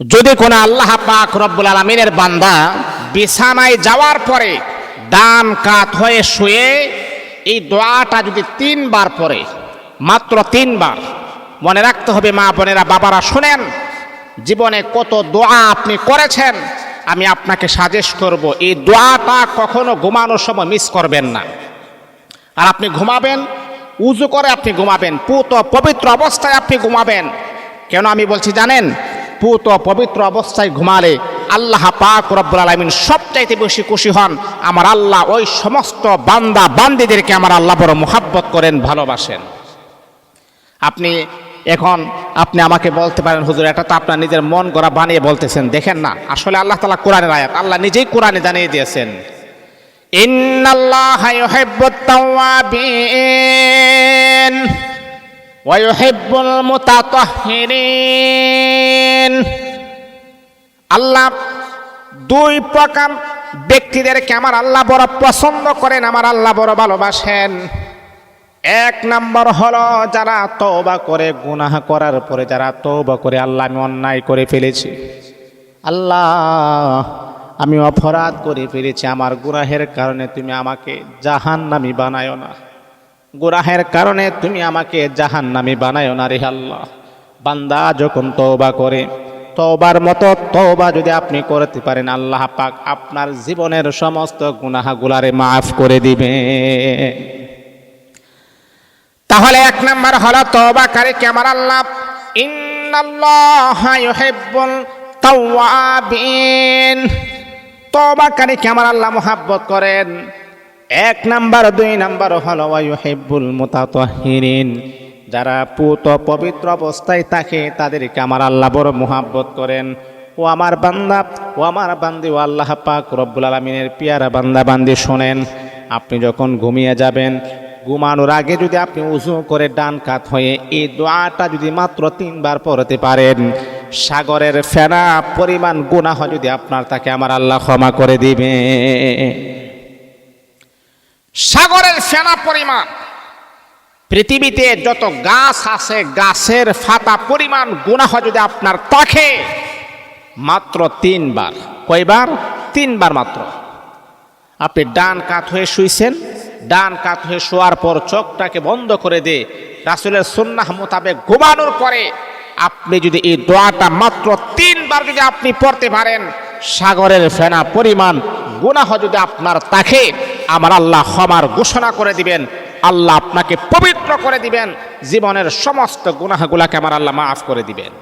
যদি কোনো আল্লাহ পাক রব্বুল আলমিনের বান্দা বিছানায় যাওয়ার পরে ডান কাত হয়ে শুয়ে এই দোয়াটা যদি তিনবার পরে মাত্র তিনবার, মনে রাখতে হবে মা বোনেরা, বাবারা শোনেন, জীবনে কত দোয়া আপনি করেছেন, আমি আপনাকে সাজেস্ট করব, এই দোয়াটা কখনো ঘুমানোর সময় মিস করবেন না। আর আপনি ঘুমাবেন, উজু করে আপনি ঘুমাবেন, পুত পবিত্র অবস্থায় আপনি ঘুমাবেন। কেন আমি বলছি জানেন? পুত পবিত্র অবস্থায় ঘুমালে আল্লাহ পাক রব্বুল আলমিন সবচাইতে বেশি খুশি হন। আমার আল্লাহ ওই সমস্ত বান্দা বান্দিদেরকে আমার আল্লাহ বড় মোহাব্বত করেন, ভালোবাসেন। আপনি এখন আপনি আমাকে বলতে পারেন, হুজুর, এটা তো আপনার নিজের মন গড়া বানিয়ে বলতেছেন। দেখেন না, আসলে আল্লাহ তালা কোরআনের আয়াত, আল্লাহ নিজেই কোরআনে জানিয়ে দিয়েছেন। ইন্নাল্লাহ মুতাতাহহিরিন আল্লাহ দুই প্রকার ব্যক্তিদেরকে আমার আল্লাহ বড় পছন্দ করেন, আমার আল্লাহ বড় ভালোবাসেন। এক নাম্বার হলো যারা তওবা করে, গুনাহ করার পরে যারা তওবা করে, আল্লাহ আমি অন্যায় করে ফেলেছি। আল্লাহ, আমি অপরাধ করে ফেলেছি, আমার গুনাহের কারণে তুমি আমাকে জাহান্নামি বানায় না। গুনাহের কারণে তুমি আমাকে জাহান্নামি বানায় না রে আল্লাহ। বান্দা যখন তওবা করে, তওবার মতো তওবা যদি আপনি করতে পারেন, আল্লাহ পাক আপনার জীবনের সমস্ত গুনাহগুলারে মাফ করে দিবে। তাহলে এক নাম্বার হলো তওবাকারী আমার আল্লাহ? ইন্নাল্লাহা ইউহিব্বুল তাওয়াবিন। তওবাকারী আমার আল্লাহ মোহাব্বত করেন? এক নাম্বার, দুই নাম্বার হলো ইউহিব্বুল মুতাতাহহিরিন যারা পুত পবিত্র অবস্থায় থাকে, তাদেরকে আমার আল্লাহ বড় মোহাব্বত করেন। ও আমার বান্দা, ও আমার বান্দি, ও আল্লাহ পাক রব্বুল আলমিনের পিয়ারা বান্দা বান্দি শোনেন। আপনি যখন ঘুমিয়ে যাবেন, ঘুমানোর আগে যদি আপনি উজু করে ডান কাত হয়ে এই দোয়াটা যদি মাত্র তিনবার পড়তে পারেন, সাগরের ফেনা পরিমাণ গুনাহ যদি আপনার তাকে আমার আল্লাহ ক্ষমা করে দিবে সাগরের ফেনা পরিমাণ পৃথিবীতে যত গাছ আছে, গাছের ফাতা পরিমাণ গুনাহ যদি আপনার তাকে মাত্র তিনবার। কয়বার? তিনবার মাত্র। আপনি ডান কাত হয়ে শুইছেন, ডান কাত হয়ে শোয়ার পর চোখটাকে বন্ধ করে দিয়ে রাসুলের সুন্নাহ মোতাবেক ঘুমানোর পরে আপনি যদি এই দোয়াটা মাত্র তিনবার যদি আপনি পড়তে পারেন, সাগরের ফেনা পরিমাণ গুনাহ যদি আপনার তাকে আমার আল্লাহ ক্ষমার ঘোষণা করে দিবেন। আল্লাহ আপনাকে পবিত্র করে দিবেন। জীবনের সমস্ত গুনাহগুলাকে আমার আল্লাহ মাফ করে দিবেন।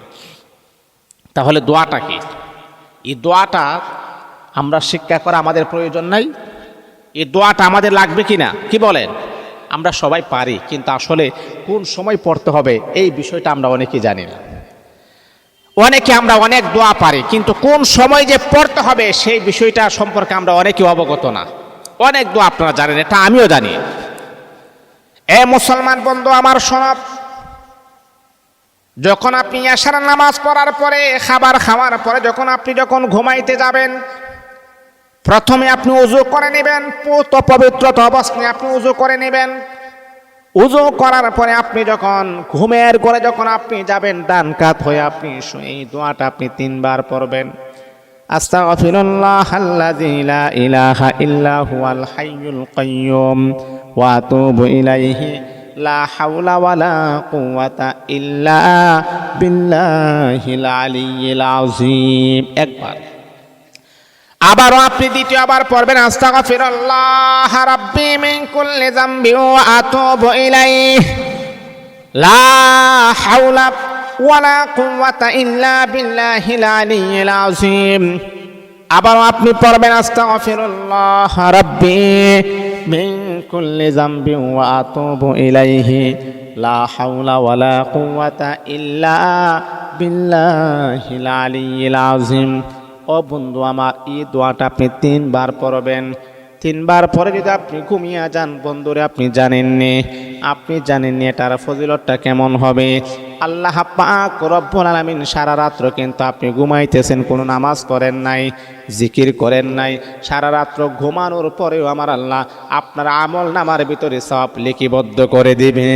তাহলে দোয়াটা কি? এই দোয়াটা আমরা শিক্ষা করা আমাদের প্রয়োজন নাই। এই দোয়াটা আমাদের লাগবে কি না কি বলেন? আমরা সবাই পারি, কিন্তু আসলে কোন সময় পড়তে হবে এই বিষয়টা আমরা অনেকেই জানি না। অনেকে আমরা অনেক দোয়া পারি, কিন্তু কোন সময় যে পড়তে হবে সেই বিষয়টা সম্পর্কে আমরা অনেকে অবগত না। অনেক দোয়া আপনারা জানেন, এটা আমিও জানি। এ মুসলমান বন্ধু, আমার সনব যখন আপনি আশার নামাজ পড়ার পরে, খাবার খাওয়ার পরে, যখন আপনি যখন ঘুমাইতে যাবেন, প্রথমে আপনি উজু করে নেবেন, পুত পবিত্রতা অবস্থায় আপনি উজু করে নেবেন। উজু করার পরে আপনি যখন ঘুমের করে যখন আপনি যাবেন, ডান কাত হয়ে আপনি এই দোয়াটা আপনি তিনবার পড়বেন। আস্তাগফিরুল্লাহ আল্লাযী লা ইলাহা ইল্লা হুয়াল হাইয়ুল কাইয়্যুম আতুবু ইলাইহি লা হাওলা ওয়ালা কুওয়াতা ইল্লা বিল্লাহিল আলিয়্যিল আযীম একবার। আবারও আপনি দ্বিতীয়বার পড়বেন, আস্তাগফিরুল্লাহ রাব্বি মিন কুল্লি যামবি ওয়া আতুবু ইলাইহি। লা হাওলা ওয়ালা কুওয়াতা ইল্লা বিল্লাহিল আলিয়্যিল আযীম। আবারও আপনি পড়বেন, আস্তাগফিরুল্লাহ রাব্বি মিন كل ذنب وأتوب إليه لا حول ولا قوة إلا بالله العلي العظيم ও বন্ধু, আমার এই দোয়াটা আপনি তিনবার পড়বেন। তিনবার পরে যদি আপনি ঘুমিয়ে যান, বন্ধুরে, আপনি জানেননি। আপনি জানেননি এটার ফজিলতটা কেমন হবে? আল্লাহ পাক রব্বুল আলামিন সারা রাত্র কিন্তু আপনি ঘুমাইতেছেন, কোনো নামাজ করেন নাই, জিকির করেন নাই, সারা রাত্র ঘুমানোর পরেও আমার আল্লাহ আপনার আমল নামার ভিতরে সব লিপিবদ্ধ করে দিবে